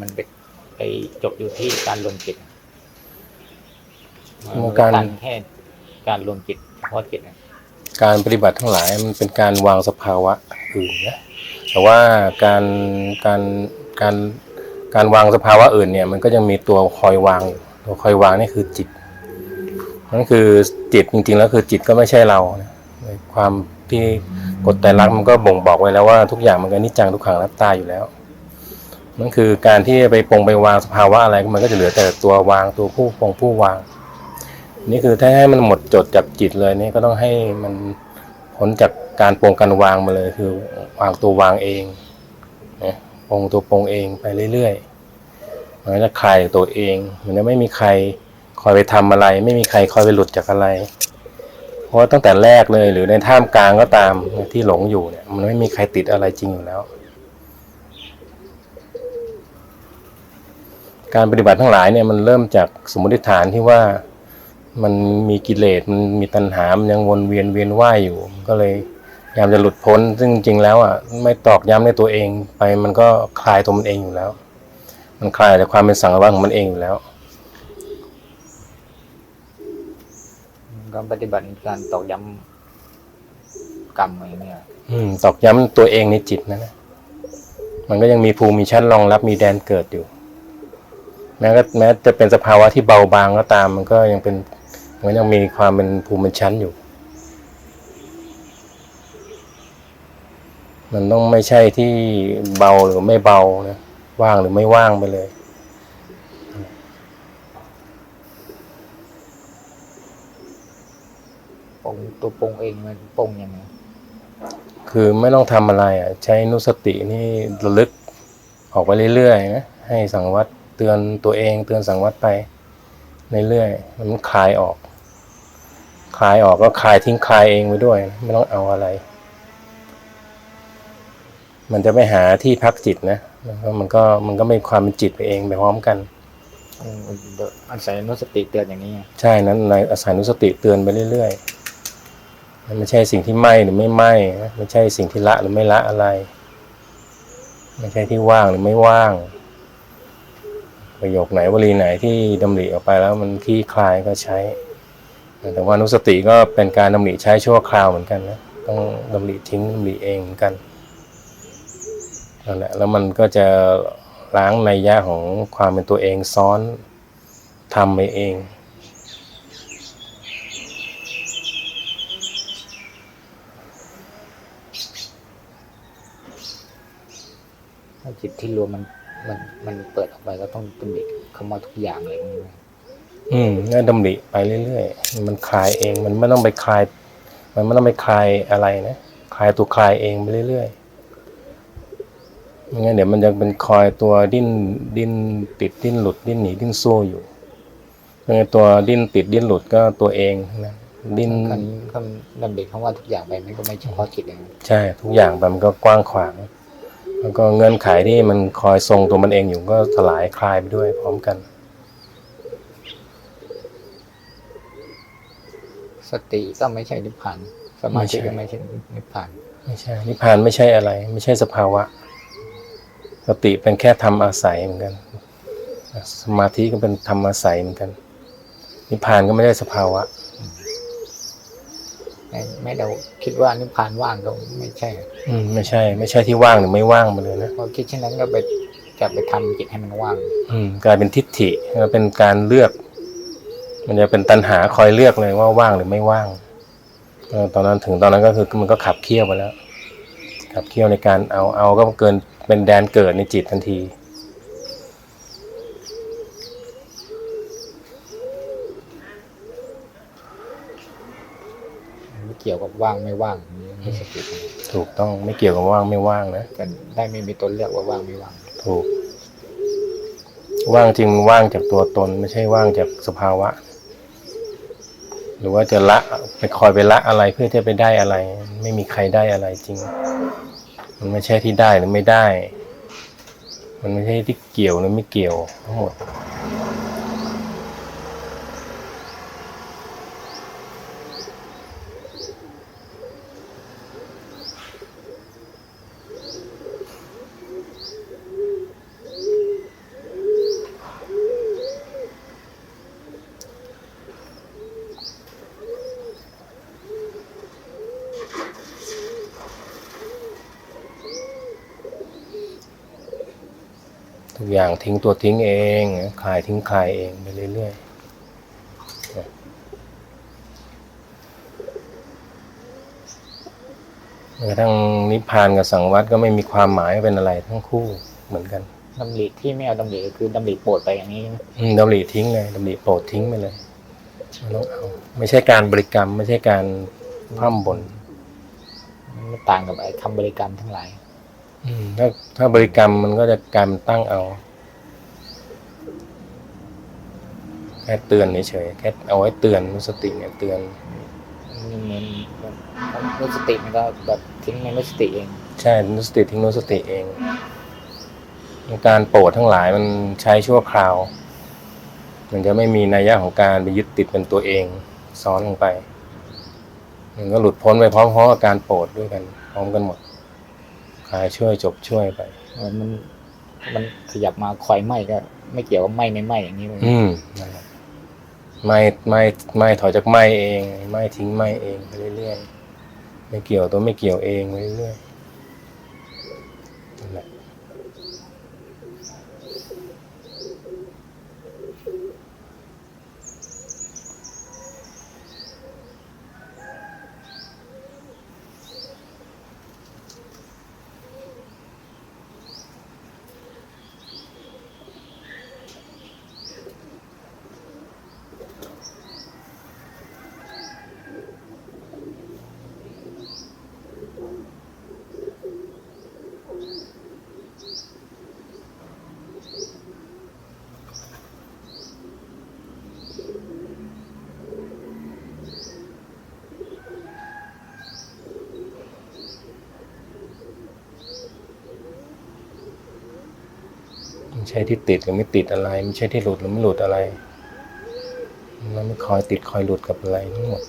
มันไปไปจบอยู่ที่การรวมจิตการแค่การรวมจิตเฉพาะจิตนะการปฏิบัติทั้งหลายมันเป็นการวางสภาวะอื่นนะแต่ว่าการการการการวางสภาวะอื่นเนี่ย มันก็ยังมีตัวคอยวางอยู่ตัวคอยวางนี่คือจิตนั่นคือจิตจริงๆแล้วคือจิตก็ไม่ใช่เรานะในความที่กฎแต่ลักษณ์มันก็บ่งบอกไว้แล้วว่าทุกอย่างมันก็นิจจังทุกขังรับตาอยู่แล้ว นั่นคือการที่ไปปรงไปวางสภาวะอะไรมันก็จะเหลือแต่ตัววางตัวผู้ปรงผู้วาง นี่คือถ้าให้มันหมดจดจากจิตเลยนี่ก็ต้องให้มันพ้นจากการปรงการวางมาเลยคือวางตัววางเองนะปรงตัวปรงเองไปเรื่อยๆมันจะคลายตัวเองมันจะไม่มีใครคอยไปทำอะไร ไม่มีใครคอยไปหลุดจากอะไร เพราะว่าตั้งแต่แรกเลยหรือในท่ามกลางก็ตามที่หลงอยู่เนี่ยมันไม่มีใครติดอะไรจริงอยู่แล้ว การปฏิบัติทั้งหลายเนี่ยมันเริ่มจากสมมติฐานที่ว่ามันมีกิเลสมันมีตัณหา มันยังวนเวียนเวียนว่ายอยู่ ก็เลยพยายามจะหลุดพ้น ซึ่งจริงๆแล้วอะไม่ตอกย้ำในตัวเองไปมันก็คลายตัวมันเองอยู่แล้ว มันคลายจากความเป็นสังวรของมันเองอยู่แล้วการปฏิบัติการตอกย้ำกรรมอะไรเนี่ย อืม ตอกย้ำตัวเองในจิตนะนะมันก็ยังมีภูมิมีชั้นรองรับมีแดนเกิดอยู่ แม้ก็แม้จะเป็นสภาวะที่เบาบางก็ตาม มันก็ยังเป็นมันยังมีความเป็นภูมิเป็นชั้นอยู่ มันต้องไม่ใช่ที่เบาหรือไม่เบานะว่างหรือไม่ว่างไปเลยปรงตัวปรงเองมันปรงยังไงคือไม่ต้องทำอะไรอะ ใช้นุสตินี่ระลึกออกไปเรื่อยๆนะให้สังวัต เตือนตัวเอง เตือนสังวัตไปเรื่อยๆมันคลายออก คลายออกก็คลายทิ้งคลายเองไปด้วย ไม่ต้องเอาอะไร มันจะไม่หาที่พักจิตนะแล้วก็มันก็มันก็ไม่มีความเป็นจิตไปเองไปพร้อมกันอืมเดี๋ยวอาศัยนุสติเตือนอย่างนี้ไงใช่นั้นในอาศัยนุสติเตือนไปเรื่อยๆมันไม่ใช่สิ่งที่ไหม้หรือไม่ไหม้นะไม่ใช่สิ่งที่ละหรือไม่ละอะไร ไม่ใช่ที่ว่างหรือไม่ว่าง ประโยคไหนวลีไหนที่ดำริออกไปแล้วมันคลี่คลายก็ใช้ แต่ว่านุสติก็เป็นการดำริใช้ชั่วคราวเหมือนกันนะต้องดำริทิ้งดำริเองเหมือนกันนั่นแหละแล้วมันก็จะล้างในยะของความเป็นตัวเองซ้อนทำไปเองถ้จิตที่รวมมัน มันมันเปิดออกไปก็ต้องตำหนิคำว่าทุกอย่างเลยมันอืมนั่นดำริไปเรื่อยๆมันคลายเองมันไม่ต้องไปคลาย มันไม่ต้องไปคลายอะไรนะคลายตัวคลายเองไปเรื่อยๆไม่งั้นเดี๋ยวมันจะเป็นคอยตัวดิ้นดิ้นติดดิ้นหลุดดิ้นหนีดิ้นสู้อยู่ไม่งั้นตัวดิ้นติดดิ้นหลุดก็ตัวเองนะดิ้นคำคำดำริคำว่าทุกอย่างไปมันก็ไม่เฉพาะจิตเองใช่ ทุกอย่างแบบมันก็กว้างขวาง แล้วก็เงื่อนไขที่มันคอยทรงตัวมันเองอยู่ก็สลายคลายไปด้วยพร้อมกัน สติก็ไม่ใช่นิพพานสมาธิก็ไม่ไม่ใช่ใช่นิพพานไม่ใช่นิพพานไม่ใช่อะไร ไม่ใช่สภาวะ สติเป็นแค่ธรรมอาศัยเหมือนกัน สมาธิก็เป็นธรรมอาศัยเหมือนกัน นิพพานก็ไม่ได้สภาวะ ไม่ไม่เราคิดว่านิพพานว่างก็ไม่ใช่ อืมไม่ใช่ ไม่ใช่ที่ว่างหรือไม่ว่างไปเลยนะพอคิดเช่นนั้นก็ไปจะไปทำจิตให้มันว่าง อืมกลายเป็นทิฏฐิแล้วเป็นการเลือก มันจะเป็นตัณหาคอยเลือกเลยว่าว่างหรือไม่ว่างเออตอนนั้นถึงตอนนั้นก็คือมันก็ขับเคี่ยวไปแล้ว ขับเคี่ยวในการเอาเอาก็เกินเป็นแดนเกิดในจิตทันที ไม่เกี่ยวกับว่างไม่ว่างไม่สติถูกต้องไม่เกี่ยวกับว่างไม่ว่างนะก็ได้ไม่มีตัวเลือกว่าว่างไม่ว่าง ถูก ว่างจริงว่างจากตัวตน ไม่ใช่ว่างจากสภาวะ หรือว่าจะละไปคอยไปละอะไรเพื่อที่จะไปได้อะไร ไม่มีใครได้อะไรจริง มันไม่ใช่ที่ได้หรือไม่ได้ มันไม่ใช่ที่เกี่ยวหรือไม่เกี่ยวทั้งหมด ทุกอย่างทิ้งตัวทิ้งเองคลายทิ้งคลายเองไปเรื่อยๆแม้กระทั่งนิพพานกับสังวัตก็ไม่มีความหมายเป็นอะไรทั้งคู่เหมือนกันดำริที่ไม่เอาดำริก็คือดำริโปรดไปอย่างนี้ใช่ไหมอืมดำริทิ้งเลยดำริโปรดทิ้งไปเลยไม่ต้องเอาไม่ใช่การบริกรรม ไม่ใช่การพร่ำบ่นมันไม่ต่างกับไอ้คำบริกรรมทั้งหลายอืม ถ้าถ้าบริกรรมมันก็จะกลายเป็นตั้งเอา แค่เตือนเฉยๆแค่เอาไว้เตือนรู้สติเนี่ยเตือนมันเหมือนแบบนุสติมันก็แบบทิ้งในนุสติเอง ใช่รู้สติทิ้งรู้สติเอง การโปรดทั้งหลายมันใช้ชั่วคราว มันจะไม่มีนัยยะของการไปยึดติดเป็นตัวเอง ซ้อนลงไป มันก็หลุดพ้นไปพร้อมๆกับการโปรดด้วยกัน พร้อมกันหมด คลายช่วยจบช่วยไปเหมือนมันมันขยับมาคอยไหมก็ ไม่เกี่ยวกับไหมไม่ไหมอย่างนี้เลยอืมนั่นแหละไม่ไม่ไม่ถอยจากไม่เอง ไม่ทิ้งไม่เองไปเรื่อยๆไม่เกี่ยวตัวไม่เกี่ยวเองไปเรื่อยๆ ใช่ที่ติดหรือไม่ติดอะไร ไม่ใช่ที่หลุดหรือไม่หลุดอะไร เราไม่คอยติดคอยหลุดกับอะไรทั้งหมด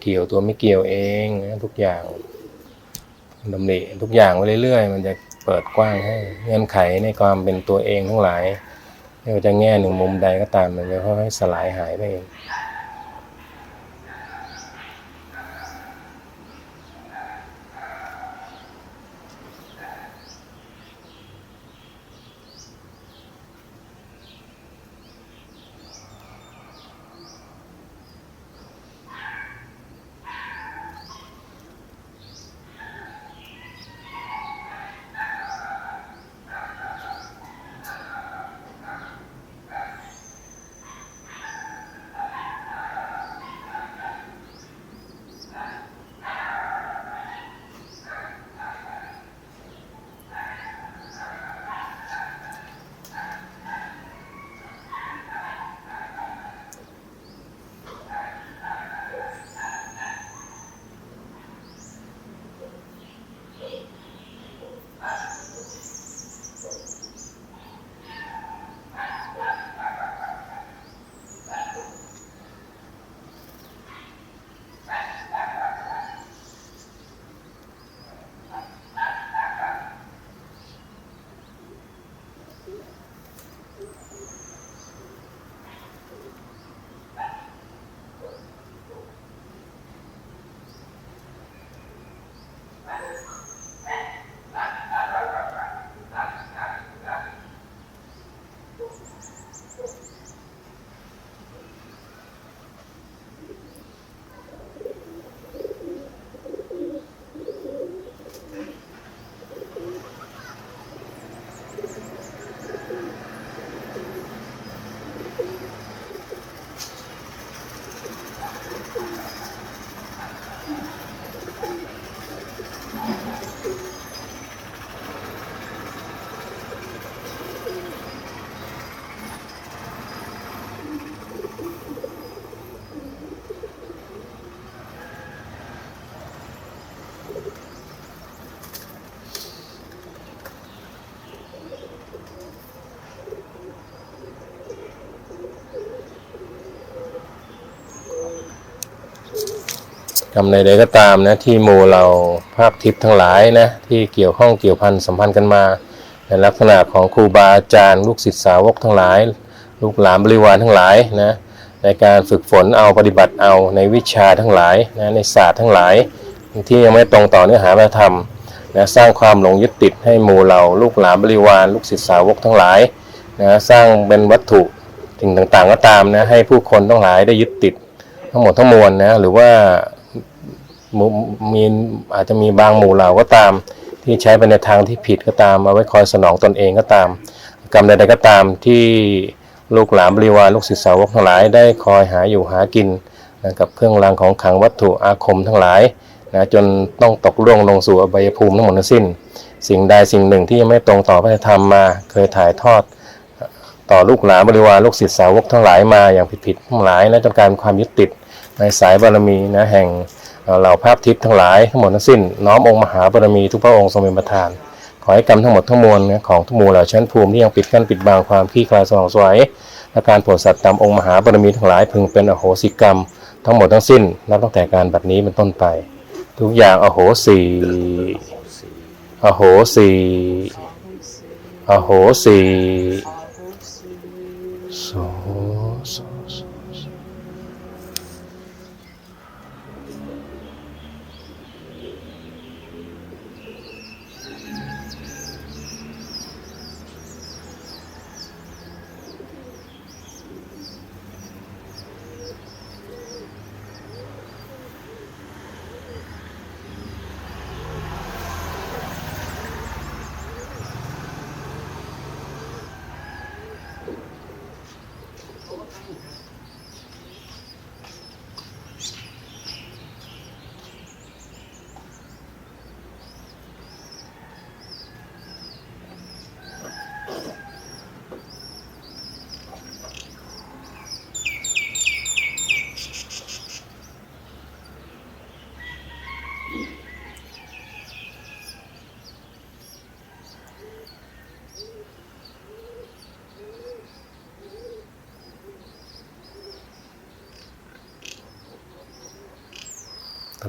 เกี่ยวตัวไม่เกี่ยวเองนะทุกอย่างดำริทุกอย่างไปเรื่อยๆ มันจะเปิดกว้างให้เงื่อนไขในความเป็นตัวเองทั้งหลายไม่ว่าจะแง่หนึ่งมุมใดก็ตามมันจะค่อยๆสลายหายไปเอง กรรมใดๆก็ตามนะที่หมู่เราภาพทิพย์ทั้งหลายนะที่เกี่ยวข้องเกี่ยวพันสัมพันธ์กันมา ในลักษณะของครูบาอาจารย์ ลูกศิษย์สาวกทั้งหลาย ลูกหลานบริวารทั้งหลายนะในการฝึกฝนเอาปฏิบัติเอาในวิชาทั้งหลายนะในศาสตร์ทั้งหลาย ที่ยังไม่ตรงต่อเนื้อหาพระธรรมนะสร้างความหลงยึดติดให้หมู่เราลูกหลานบริวาร ลูกศิษย์สาวกทั้งหลายนะสร้างเป็นวัตถุสิ่งต่างๆก็ตามนะให้ผู้คนทั้งหลายได้ยึดติด ทั้งหมดทั้งมวลนะหรือว่า มีอาจจะมีบางหมู่เหล่าก็ตาม ที่ใช้ไปในทางที่ผิดก็ตามมาไว้คอยสนองตนเองก็ตาม กรรมใดๆก็ตามที่ลูกหลานบริวารลูกศิษย์สาวกทั้งหลาย ได้คอยหาอยู่หากินนะกับเครื่องรางของขลังวัตถุอาคมทั้งหลายนะจนต้องตกล่วงลงสู่อบายภูมิทั้งหมดทั้งสิ้น สิ่งใดสิ่งหนึ่งที่ยังไม่ตรงต่อพระธรรมมา เคยถ่ายทอด ต่อลูกหลานบริวารลูกศิษย์สาวกทั้งหลายมาอย่างผิดๆทั้งหลายนะจนการความยึดติดในสายบารมีนะแห่ง เอ่อเหล่าภาพทิพย์ทั้งหลายทั้งหมดทั้งสิ้น น้อมองค์มหาบารมีทุกพระองค์ทรงเป็นประธาน ขอให้กรรมทั้งหมดทั้งมวลของทุกหมู่เหล่าชั้นภูมิที่ยังปิดกั้นปิดบังความขี้คลายสว่างสวยและการโปรดสัตว์ตามองค์มหาบารมีทั้งหลายพึงเป็นอโหสิกรรม ทั้งหมดทั้งสิ้นนับตั้งแต่การบัดนี้เป็นต้นไป ทุกอย่างอโหสีอโหสีอโหสีสโสโสโส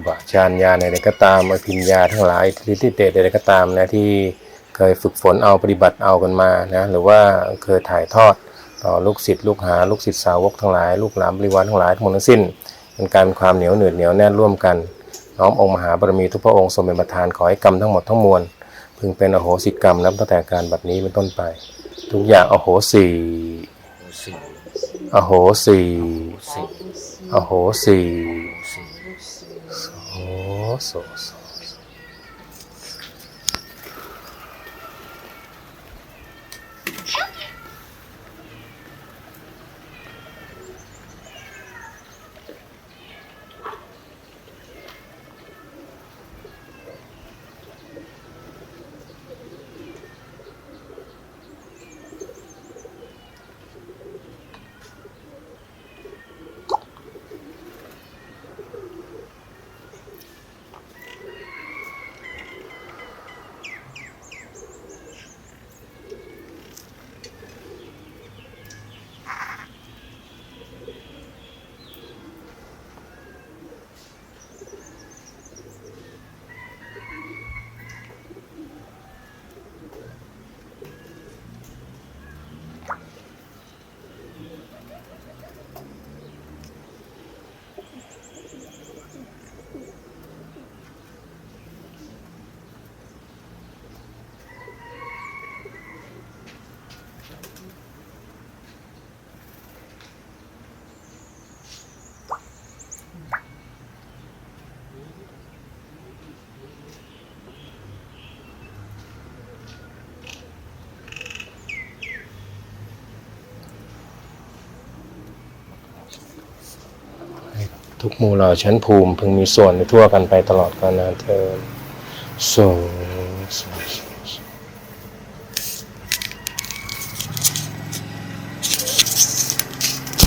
ตบะฌานญาณใดๆก็ตามอภิญญาทั้งหลายทิฏฐิเตใดๆก็ตามนะที่เคยฝึกฝนเอาปฏิบัติเอากันมานะหรือว่าเคยถ่ายทอดต่อลูกศิษย์ลูกหาลูกศิษย์สาวกทั้งหลาย ลูกหลานบริวารทั้งหลายทั้งหมดทั้งสิ้นเป็นการมีความเหนียวหนืดเหนียวแน่นร่วมกัน น้อมองค์มหาบารมีทุกพระองค์ทรงเป็นประธานขอให้กรรมทั้งหมดทั้งมวลพึงเป็นอโหสิกรรมนับตั้งแต่การบัดนี้เป็นต้นไป ทุกอย่างอโหสีสี่อโหสีสี่อโหสีสี่โอ้โสโส ทุกหมู่เหล่าชั้นภูมิ พึงมีส่วนในทั่วกันไปตลอดกาลนานเทอญสง